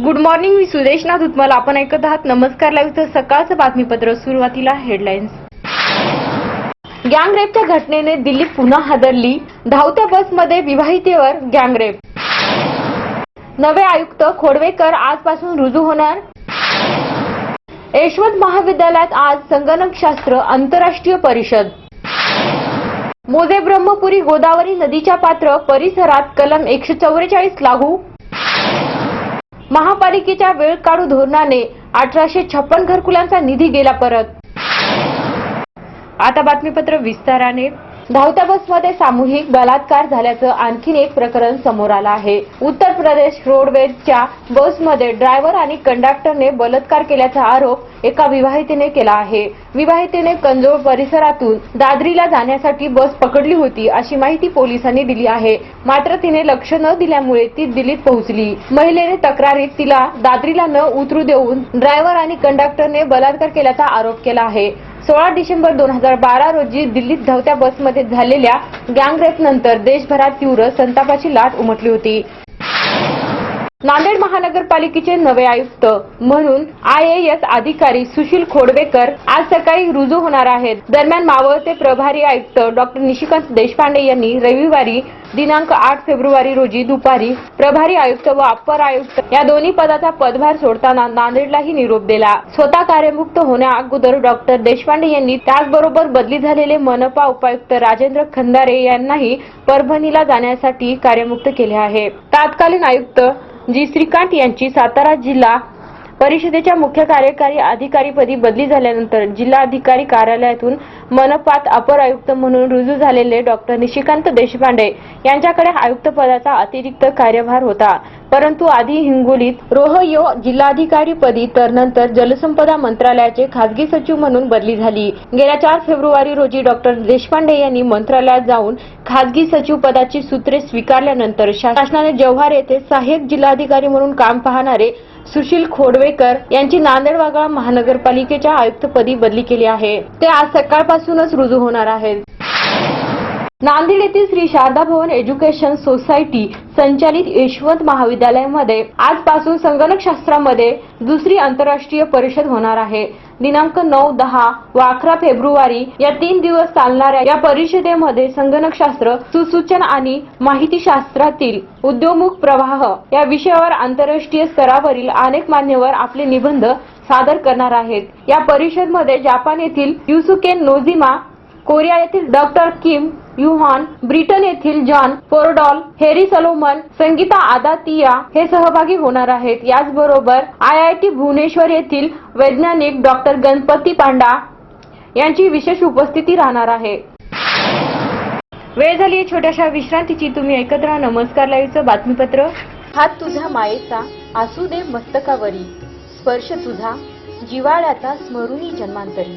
Good morning मी सुदेशनाथ उत्मल आपण ऐकत आहात नमस्कार लाईव्हचं सकाळचं बातमीपत्र. सुरुवातीला हेडलाईन्स गँगरेपच्या घटनेने दिल्ली पुन्हा हादरली. धावत्या बसमध्ये विवाहितेवर गँगरेप नवे आयुक्त खोडवेकर आजपासून रुजू होणार. यशवंत महाविद्यालयात आज संगणकशास्त्र आंतरराष्ट्रीय परिषद. मोजे ब्रह्मपुरी गोदावरी नदीच्या पात्र परिसरात कलम एकशे चौवेचाळीस लागू. महापालिकेच्या वेळ काढू धोरणाने अठराशे छप्पन घरकुलांचा निधी गेला परत. आता बातमीपत्र विस्ताराने. धावत्या बसमध्ये सामूहिक बलात्कार झाल्याचं आणखीन एक प्रकरण समोर आलं आहे. उत्तर प्रदेश रोडवेजच्या बसमध्ये ड्रायव्हर आणि कंडक्टरने बलात्कार केल्याचा आरोप एका विवाहितेने केला आहे. विवाहितेने कंजोळ परिसरातून दादरीला जाण्यासाठी बस पकडली होती अशी माहिती पोलिसांनी दिली आहे. मात्र तिने लक्ष न दिल्यामुळे ती दिल्लीत पोहोचली. महिलेने तक्रारीत तिला दादरीला न उतरू देऊन ड्रायव्हर आणि कंडक्टरने बलात्कार केल्याचा आरोप केला आहे. सोळा डिसेंबर दोन हजार बारा रोजी दिल्लीत धावत्या बसमध्ये झालेल्या गँगरेप नंतर देशभरात तीव्र संतापाची लाट उमटली होती. नांदेड महानगरपालिकेचे नवे आयुक्त म्हणून आय ए एस अधिकारी सुशील खोडवेकर आज सकाळी रुजू होणार आहेत. दरम्यान मावळते प्रभारी आयुक्त डॉक्टर निशिकांत देशपांडे यांनी रविवारी दिनांक आठ फेब्रुवारी रोजी दुपारी प्रभारी आयुक्त व अप्पर आयुक्त या दोन्ही पदाचा पदभार सोडताना नांदेडलाही निरोप दिला. स्वतः कार्यमुक्त होण्या अगोदर डॉक्टर देशपांडे यांनी त्याचबरोबर बदली झालेले मनपा उपायुक्त राजेंद्र खंदारे यांनाही परभणीला जाण्यासाठी कार्यमुक्त केले आहे. तत्कालीन आयुक्त जी श्रीकांत यांची सातारा जिल्हा परिषदेच्या मुख्य कार्यकारी अधिकारीपदी बदली झाल्यानंतर जिल्हाधिकारी कार्यालयातून मनपात अपर आयुक्त म्हणून रुजू झालेले डॉक्टर निशिकांत देशपांडे यांच्याकडे आयुक्त पदाचा अतिरिक्त कार्यभार होता. परंतु आधी हिंगोलीत रोहयो जिल्हाधिकारीपदी तर नंतर जलसंपदा मंत्रालयाचे खासगी सचिव म्हणून बदली झाली. गेल्या चार फेब्रुवारी रोजी डॉक्टर देशपांडे यांनी मंत्रालयात जाऊन खासगी सचिव पदाची सूत्रे स्वीकारल्यानंतर शासनाने जव्हार येथे सहाय्यक जिल्हाधिकारी म्हणून काम पाहणारे सुशील खोडवेकर यांची नांदेड वाघाळा महानगरपालिकेच्या आयुक्तपदी बदली केली आहे. ते आज सकाळपासूनच रुजू होणार आहेत. नांदेड येथील श्री शारदा भवन एज्युकेशन सोसायटी संचालित यशवंत महाविद्यालयामध्ये आजपासून संगणकशास्त्रामध्ये दुसरी आंतरराष्ट्रीय परिषद होणार आहे. दिनांक नऊ दहा व अकरा फेब्रुवारी या तीन दिवस चालणाऱ्या या परिषदेमध्ये संगणकशास्त्र सुसूचन आणि माहितीशास्त्रातील उद्योगमुख प्रवाह या विषयावर आंतरराष्ट्रीय स्तरावरील अनेक मान्यवर आपले निबंध सादर करणार आहेत. या परिषदमध्ये जपान येथील युसुकेन नोझिमा कोरिया येथील डॉक्टर किम युहान ब्रिटन येथील जॉन पोरडॉल हेरी सलोमन संगीता आदातिया हे सहभागी होणार आहेत. याचबरोबर आय आय टी भुवनेश्वर येथील वैज्ञानिक डॉक्टर गणपती पांडा यांची विशेष उपस्थिती राहणार आहे. वेळ झाली आहे छोट्याशा विश्रांतीची. तुम्ही ऐकत राहा नमस्कार लाईव्हचं बातमीपत्र. हात तुझ्या मायेचा असू दे मस्तकावरी. स्पर्श तुझा जिवाळ्याचा स्मरुणी जन्मांतरी.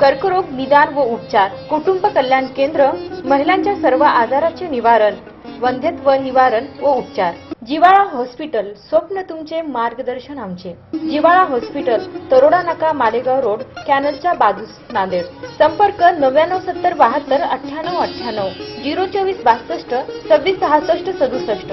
कर्करोग निदान व उपचार कुटुंब कल्याण केंद्र महिलांच्या सर्व आजाराचे निवारण वंध्यत्व निवारण व उपचार. जिवाळा हॉस्पिटल स्वप्न तुमचे मार्गदर्शन आमचे. जिवाळा हॉस्पिटल तरोडा नाका मालेगाव रोड कॅनलच्या बाजूस नांदेड. संपर्क नव्याण्णव सत्तर बहात्तर अठ्ठ्याण्णव अठ्ठ्याण्णव झिरो चोवीस बासष्ट सव्वीस सहासष्ट सदुसष्ट.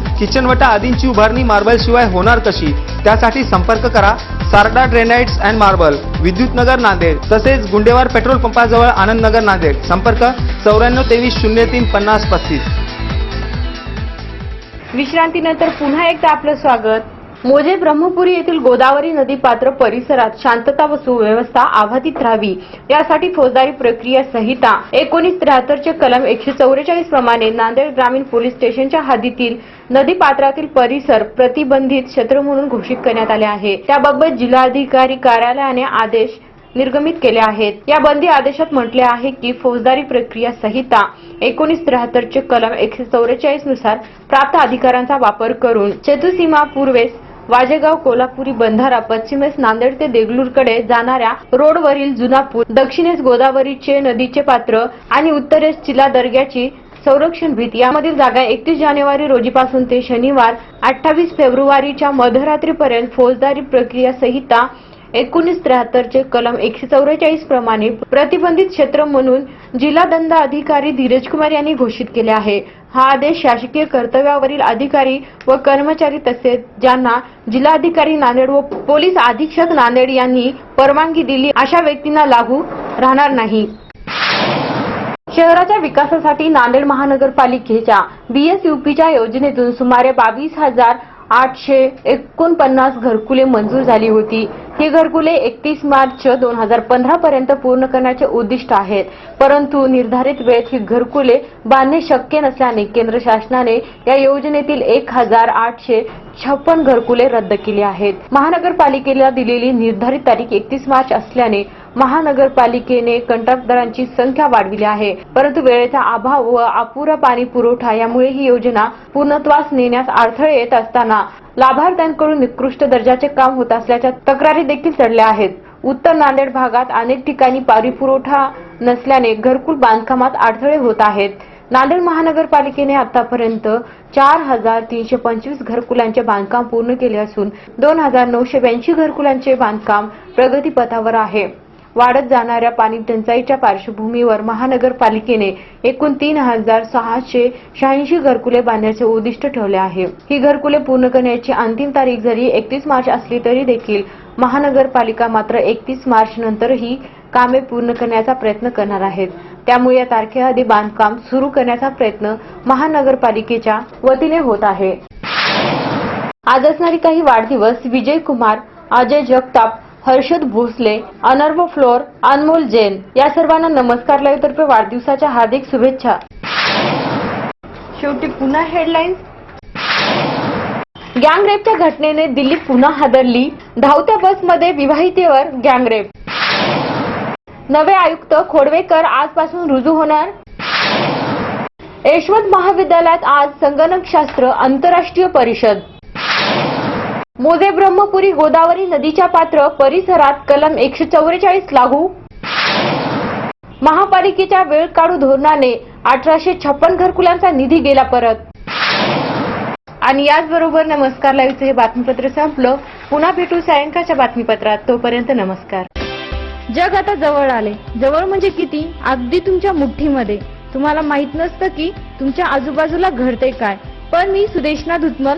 किचनवटा आदींची उभारणी मार्बलशिवाय होणार कशी? त्यासाठी संपर्क करा. सारडा ड्रेनाइट्स अँड मार्बल विद्युत नगर नांदेड तसेच गुंडेवार पेट्रोल पंपाजवळ आनंदनगर नांदेड. संपर्क चौऱ्याण्णव तेवीस शून्य तीन पन्नास पस्तीस. विश्रांतीनंतर पुन्हा एकदा आपलं स्वागत. मोजे ब्रह्मपुरी येथील गोदावरी नदी पात्र परिसरात शांतता व सुव्यवस्था आघातीत राहावी. यासाठी फौजदारी प्रक्रिया संहिता एकोणीस त्र्याहत्तरचे कलम एकशे चौवेचाळीस प्रमाणे नांदेड ग्रामीण पोलीस स्टेशनच्या हद्दीतील नदी पात्रातील परिसर प्रतिबंधित क्षेत्र म्हणून घोषित करण्यात आले आहे. त्याबाबत जिल्हाधिकारी कार्यालयाने आदेश निर्गमित केले आहेत. या बंदी आदेशात म्हटले आहे की फौजदारी प्रक्रिया संहिता एकोणीस त्र्याहत्तरचे कलम एकशे चौवेचाळीसनुसार प्राप्त अधिकारांचा वापर करून चतुसीमा पूर्वेस वाजेगाव कोल्हापुरी बंधारा पश्चिमेस नांदेड ते देगलूरकडे जाणाऱ्या रोडवरील जुना पूल दक्षिणेस गोदावरीचे नदीचे पात्र आणि उत्तरेस चिला दर्ग्याची संरक्षण भीत. यामधील जागा एकतीस जानेवारी रोजीपासून ते शनिवार अठ्ठावीस फेब्रुवारीच्या मध्यरात्रीपर्यंत फौजदारी प्रक्रिया संहिता एकोणीस त्र्याहत्तरचे कलम एकशे चौवेचाळीस प्रमाणे प्रतिबंधित क्षेत्र म्हणून जिल्हा दंड अधिकारी धीरज कुमार यांनी घोषित केले आहे. हा आदेश शासकीय कर्तव्यावरील अधिकारी व कर्मचारी तसेच ज्यांना जिल्हाधिकारी नांदेड व पोलीस अधीक्षक नांदेड यांनी परवानगी दिली अशा व्यक्तींना लागू राहणार नाही. शहराच्या विकासासाठी नांदेड महानगरपालिकेच्या बीएसयूपीच्या योजनेतून सुमारे बावीस हजार आठशे एकोणपन्नास घरकुले मंजूर झाली होती. ही घरकुले एकतीस मार्च दोन हजार पंधरा पर्यंत पूर्ण करण्याचे उद्दिष्ट आहेत. परंतु निर्धारित वेळेत ही घरकुले बांधणे शक्य नसल्याने केंद्र शासनाने या योजनेतील एक हजार आठशे छप्पन घरकुले रद्द केली आहेत. महानगरपालिकेला दिलेली निर्धारित तारीख एकतीस मार्च असल्याने महानगरपालिकेने कंत्राटदारांची संख्या वाढविली आहे. परंतु वेळेचा अभाव व अपुरा पाणी पुरवठा यामुळे ही योजना पूर्णत्वास नेण्यास अडथळे येत असताना लाभार्थ्यांकडून निकृष्ट दर्जाचे काम होत असल्याच्या तक्रारी देखील चढल्या आहेत. उत्तर नांदेड भागात अनेक ठिकाणी पाणी पुरवठा नसल्याने घरकुल बांधकामात अडथळे होत आहेत. नांदेड महानगरपालिकेने आतापर्यंत चार हजार तीनशे पंचवीस घरकुलांचे बांधकाम पूर्ण केले असून दोन हजार नऊशे ब्याऐंशी घरकुलांचे बांधकाम प्रगतीपथावर आहे. वाढत जाणाऱ्या पाणी टंचाईच्या पार्श्वभूमीवर महानगरपालिकेने एकूण तीन हजार सहाशे शहाऐंशी घरकुले बांधण्याचे उद्दिष्ट ठेवले आहे. ही घरकुले पूर्ण करण्याची अंतिम तारीख जरी एकतीस मार्च असली तरी देखील महानगरपालिका मात्र एकतीस मार्च नंतरही कामे पूर्ण करण्याचा प्रयत्न करणार आहेत. त्यामुळे या तारखेआधी बांधकाम सुरू करण्याचा प्रयत्न महानगरपालिकेच्या वतीने होत आहे. आज असणारी काही वाढदिवस विजय कुमार अजय जगताप हर्षद भोसले अनर्व फ्लोर अनमोल जैन या सर्वांना नमस्कार लाईव्ह तर्फे वाढदिवसाच्या हार्दिक शुभेच्छा. शेवटी पुन्हा हेडलाईन्स गँगरेपच्या घटनेने दिल्ली पुन्हा हादरली. धावत्या बसमध्ये विवाहितेवर गँगरेप. नवे आयुक्त खोडवेकर आजपासून रुजू होणार. यशवंत महाविद्यालयात आज संगणकशास्त्र आंतरराष्ट्रीय परिषद. मोजे ब्रह्मपुरी गोदावरी नदीच्या पात्र परिसरात कलम एकशे चौवेचाळीस लागू. महापालिकेच्या वेळ काढू धोरणाने अठराशे छप्पन घरकुलांचा निधी गेला परत. आणि याचबरोबर नमस्कार लाईव्हचं हे बातमीपत्र संपलं. पुन्हा भेटू सायंकाळच्या बातमीपत्रात. तोपर्यंत नमस्कार. जग आता जवळ आले. जवळ म्हणजे किती? अगदी तुमच्या मुठ्ठीमध्ये. तुम्हाला माहीत नसतं की तुमच्या आजूबाजूला घडते काय. पण मी सुदेशना धुतमल